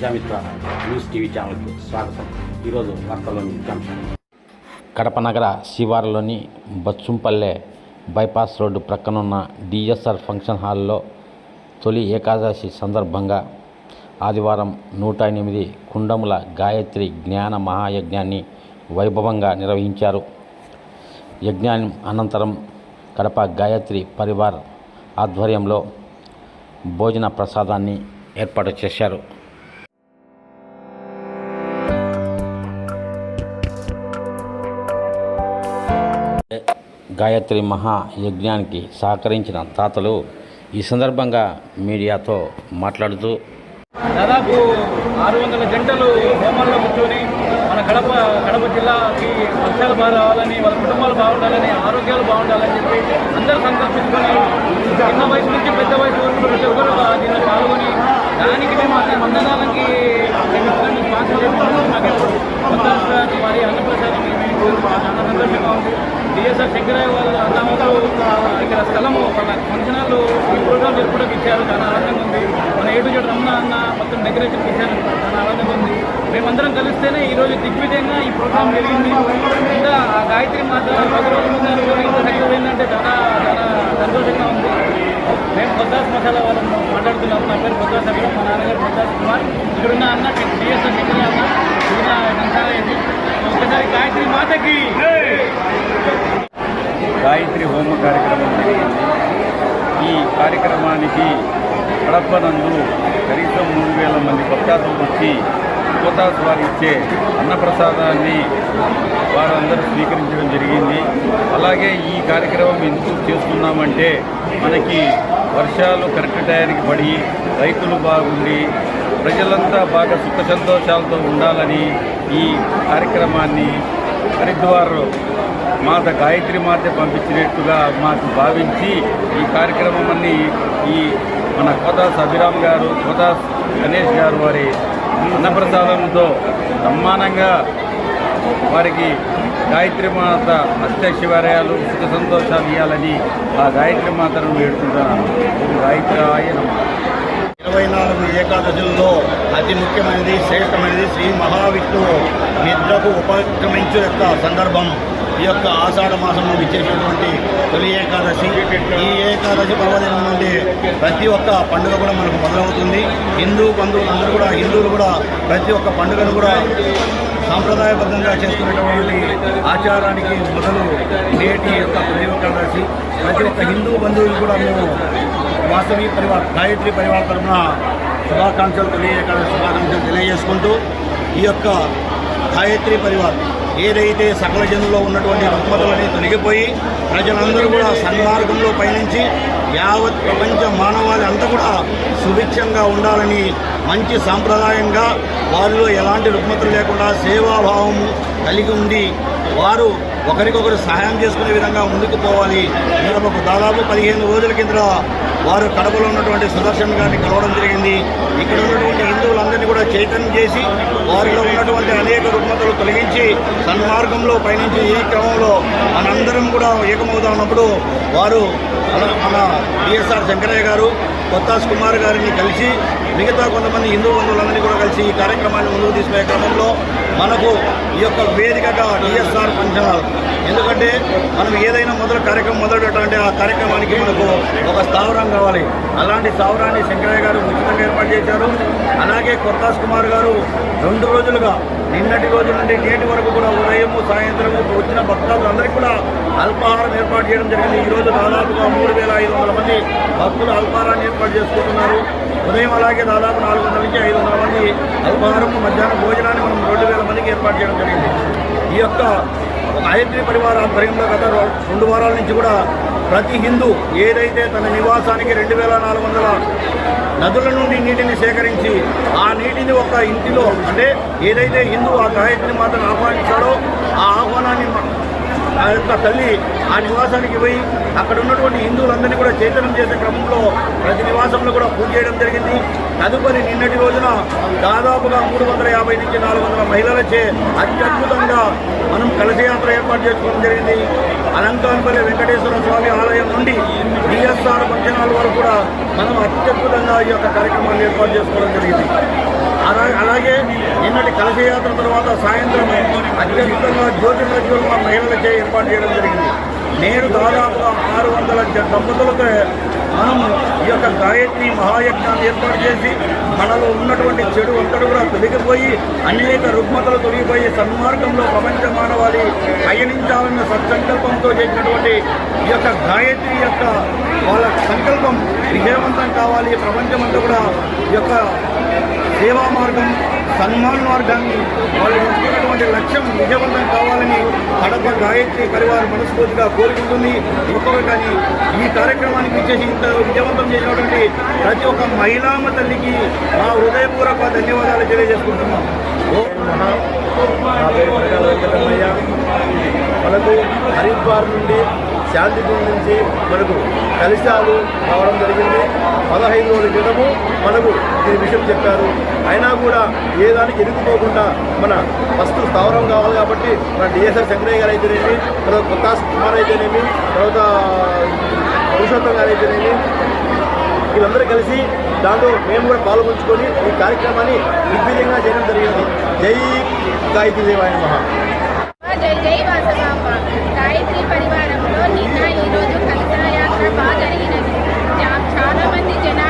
Prajamitra news TV ఛానల్కి స్వాగతం. ఈరోజు వార్తల్లోని ముఖ్యాంశాలు కడప నగర శివారులోని బచ్చుంపల్లె బైపాస్ రోడ్డు ప్రక్కనున్న డిఎస్ఆర్ ఫంక్షన్ హాల్లో తొలి ఏకాదశి సందర్భంగా ఆదివారం నూట ఎనిమిది కుండముల గాయత్రి జ్ఞాన మహాయజ్ఞాన్ని వైభవంగా నిర్వహించారు. యజ్ఞానం అనంతరం కడప గాయత్రి పరివార్ ఆధ్వర్యంలో భోజన ప్రసాదాన్ని ఏర్పాటు చేశారు. గాయత్రి మహాయజ్ఞానికి సహకరించిన తాతలు ఈ సందర్భంగా మీడియాతో మాట్లాడుతూ దాదాపు ఆరు వందల గంటలు హోమాల్లో కూర్చొని మన కడప కడప జిల్లాకి వర్షాలు బాగా రావాలని వాళ్ళ కుటుంబాలు బాగుండాలని ఆరోగ్యాలు బాగుండాలని చెప్పి అందరూ సంకల్పించుకొని చిన్న వయసు నుంచి పెద్ద వయసు వరకు ప్రతి ఒక్కరు దీనిలో పాల్గొని దానికి మేము అన్న అన్నదానానికి మేము స్పాన్సర్ చేసుకున్నాం మాకు కొత్త వారి అన్నప్రసాదం మేము చాలా సంతోషంగా ఉంది శంకరయ్య వాళ్ళ అన్నవాళ్ళు ఇక్కడ స్థలము ఫంక్షనాలు ఈ ప్రోగ్రామ్ జరుపుకోవడానికి ఇచ్చారు చాలా ఆనందంగా ఉంది. మన ఏడు చోట రమణ అన్న మొత్తం డెకరేషన్ ఇచ్చారు చాలా ఆనందంగా ఉంది. మేమందరం కలిస్తేనే ఈరోజు దిగ్విజయంగా ఈ ప్రోగ్రామ్ జరిగింది. ఇంకా ఆ గాయత్రి మాత పది రోజుల ముందు అనుకోని ఇంత చాలా చాలా సంతోషంగా ఉంది. మేము పొద్దాస్ మసాలా వాళ్ళని మాట్లాడుతున్నాము నా పేరు పొద్దాస్ అక్కడ మా నాన్నగారు పొద్దాస్ కుమార్. ఇక్కడున్న అన్న డిఎస్ఆర్ శంకరయ్య అన్న. ఇక్కడ ఒకసారి గాయత్రి మాతకి. గాయత్రి హోమ కార్యక్రమం జరిగింది. ఈ కార్యక్రమానికి కడప్పనందు కనీసం మూడు వేల మంది భక్తాదులు వచ్చి కోతాస్ వారు ఇచ్చే అన్నప్రసాదాన్ని వారందరూ స్వీకరించడం జరిగింది. అలాగే ఈ కార్యక్రమం ఎందుకు చేస్తున్నామంటే మనకి వర్షాలు కరెక్ట్ టయానికి పడి రైతులు బాగుండి ప్రజలంతా బాగా సుఖ సంతోషాలతో ఉండాలని ఈ కార్యక్రమాన్ని హరిద్వార్ మాత గాయత్రి మాత పంపించినట్టుగా మాకు భావించి ఈ కార్యక్రమం అన్ని ఈ మన కోదాస్ అభిరామ్ గారు కోదాస్ గణేష్ గారు వారి అన్నప్రసాదంతో సమ్మానంగా వారికి గాయత్రి మాత అష్టశివాలయాలు సుఖ సంతోషాలు ఇవ్వాలని ఆ గాయత్రి మాతను వేడుకుంటున్నాను. గాయత్రి ఆయన ఇరవై నాలుగు ఏకాదశుల్లో అతి ముఖ్యమైనది శ్రేష్టమైనది శ్రీ మహావిష్ణువు నిద్రకు ఉపక్రమించు యొక్క సందర్భం. ఈ యొక్క ఆషాఢ మాసంలో ఇచ్చేటటువంటి తొలి ఏకాదశి. ఈ ఏకాదశి పర్వదినం నుండి ప్రతి ఒక్క పండుగ కూడా మనకు మొదలవుతుంది. హిందూ బంధువులు అందరూ కూడా హిందువులు కూడా ప్రతి ఒక్క పండుగను కూడా సాంప్రదాయబద్ధంగా చేసుకునేటువంటి ఆచారానికి మొదలు నేటి యొక్క తొలి ఏకాదశి. ప్రతి ఒక్క హిందూ బంధువులు కూడా మేము వాసవి పరివార్ గాయత్రి పరివార్ తరఫున శుభాకాంక్షలు తెలియక శుభాకాంక్షలు తెలియజేసుకుంటూ ఈ యొక్క గాయత్రి పరివార్. ఏదైతే సకల జనుల్లో ఉన్నటువంటి రుగ్మతలని తొలగిపోయి ప్రజలందరూ కూడా సన్మార్గంలో పయనించి యావత్ ప్రపంచ మానవాళి అంతా కూడా సుభిక్షంగా ఉండాలని మంచి సాంప్రదాయంగా వారిలో ఎలాంటి రుగ్మతులు లేకుండా సేవాభావం కలిగి ఉండి వారు ఒకరికొకరు సహాయం చేసుకునే విధంగా ముందుకు పోవాలి. మనకు దాదాపు పదిహేను రోజుల కింద వారు కడపలో ఉన్నటువంటి సుదర్శన్ గారిని కలవడం జరిగింది. ఇక్కడ ఉన్నటువంటి హిందువులందరినీ కూడా చైతన్యం చేసి వారిలో ఉన్నటువంటి అనేక రుగ్మతలు తొలగించి సన్మార్గంలో పయనించి ఈ క్రమంలో మనందరం కూడా ఏకమవుతా ఉన్నప్పుడు వారు మన- బిఎస్ఆర్ శంకరయ్య గారు కొత్తాస్ కుమార్ గారిని కలిసి మిగతా కొంతమంది హిందూ బంధువులందరినీ కూడా కలిసి ఈ కార్యక్రమాన్ని ముందుకు తీసుకునే క్రమంలో మనకు ఈ యొక్క వేదికగా డిఎస్ఆర్ పంచనాలు. ఎందుకంటే మనం ఏదైనా మొదలు కార్యక్రమం మొదలు పెట్టాలంటే ఆ కార్యక్రమానికి మనకు ఒక స్థావరం కావాలి. అలాంటి స్థావరాన్ని శంకరయ్య గారు ఉచితంగా ఏర్పాటు చేశారు. అలాగే కొత్తాస్ కుమార్ గారు రెండు రోజులుగా నిన్నటి రోజు నుండి నేటి వరకు కూడా ఉదయము సాయంత్రము వచ్చిన భక్తులందరికీ కూడా అల్పాహారం ఏర్పాటు చేయడం జరిగింది. ఈరోజు దాదాపుగా మూడు వేల ఐదు వందల మంది భక్తులు అల్పాహారాన్ని ఏర్పాటు చేసుకుంటున్నారు. ఉదయం అలాగే దాదాపు నాలుగు వందల నుంచి ఐదు వందల మంది అల్పాహారం మధ్యాహ్నం భోజనాన్ని మనం రెండు వేల మందికి ఏర్పాటు చేయడం జరిగింది. ఈ యొక్క గాయత్రి పరివార ఆధ్వర్యంలో గత రెండు వారాల నుంచి కూడా ప్రతి హిందూ ఏదైతే తన నివాసానికి రెండు వేల నాలుగు వందల నదుల నుండి నీటిని సేకరించి ఆ నీటిని ఒక ఇంటిలో అంటే ఏదైతే హిందూ ఆ గాయత్రిని మాత్రం ఆహ్వానించాడో ఆ ఆహ్వానాన్ని ఆ యొక్క తల్లి ఆ నివాసానికి పోయి అక్కడ ఉన్నటువంటి హిందువులందరినీ కూడా చైతన్యం చేసే క్రమంలో ప్రతి నివాసంలో కూడా పూజ చేయడం జరిగింది. తదుపరి నిన్నటి రోజున దాదాపుగా మూడు వందల యాభై నుంచి నాలుగు వందల మహిళలచే అత్యద్భుతంగా మనం కలశయాత్ర ఏర్పాటు చేసుకోవడం జరిగింది. అలంకాన్పల్లి వెంకటేశ్వర స్వామి ఆలయం నుండి డిఎస్ఆర్ ఫంక్షన్ వరకు కూడా మనం అత్యద్భుతంగా ఈ యొక్క కార్యక్రమాన్ని ఏర్పాటు చేసుకోవడం జరిగింది. అలాగే నిన్నటి కలశయాత్ర తర్వాత సాయంత్రం అత్యద్భుతంగా జ్యోతిర్లక్ష్మి మహిళలచే ఏర్పాటు చేయడం జరిగింది. నేడు దాదాపుగా ఆరు వందల దంపతులతో మనం ఈ యొక్క గాయత్రి మహాయజ్ఞాన్ని ఏర్పాటు చేసి మనలో ఉన్నటువంటి చెడు అంతటి కూడా తొలగిపోయి అనేక రుగ్మతలు తొలగిపోయి సన్మార్గంలో ప్రపంచ మానవాళి పయనించాలన్న సత్సంకల్పంతో చేసినటువంటి ఈ యొక్క గాయత్రి యొక్క వాళ్ళ సంకల్పం విజయవంతం కావాలి. ప్రపంచమంతా కూడా ఈ యొక్క సేవా మార్గం సన్మాన్ మార్గాన్ని వాళ్ళు ఎంచుకున్నటువంటి లక్ష్యం విజయవంతం కావాలని కడప గాయత్రి పరివారం మనస్ఫూర్తిగా కోరుకుంటుంది. ఒక్కొక్కటి కానీ ఈ కార్యక్రమానికి ఇచ్చేసి ఇంత విజయవంతం చేసినటువంటి ప్రతి ఒక్క మహిళామ తల్లికి మా హృదయపూర్వక ధన్యవాదాలు తెలియజేసుకుంటున్నాం. ఓ హరిద్వార్ నుండి శాంతిపూర్ నుంచి మనకు కలశాలు రావడం జరిగింది. పదహైదు రోజుల క్రితము మనకు దీని విషయం చెప్పారు. అయినా కూడా ఏ దానికి ఎదుగుపోకుండా మన ఫస్ట్ స్థావరం కావాలి కాబట్టి మన డిఎస్ఆర్ శంకరయ్య గారు అయితేనేమి తర్వాత కొత్త కుమార్ అయితేనేమి తర్వాత పురుషోత్తం గారు అయితేనేమి వీళ్ళందరూ కలిసి దాంట్లో మేము కూడా పాల్గొంచుకొని ఈ కార్యక్రమాన్ని దిగ్విజయంగా చేయడం జరిగింది. జై గాయత్రి దేవాయ మహా జై జై వాసవాంబ గాయత్రి పరివారంలో నిన్న ఈరోజు కలశాయాత్ర బాగా జరిగినది. చాలా మంది జనాలు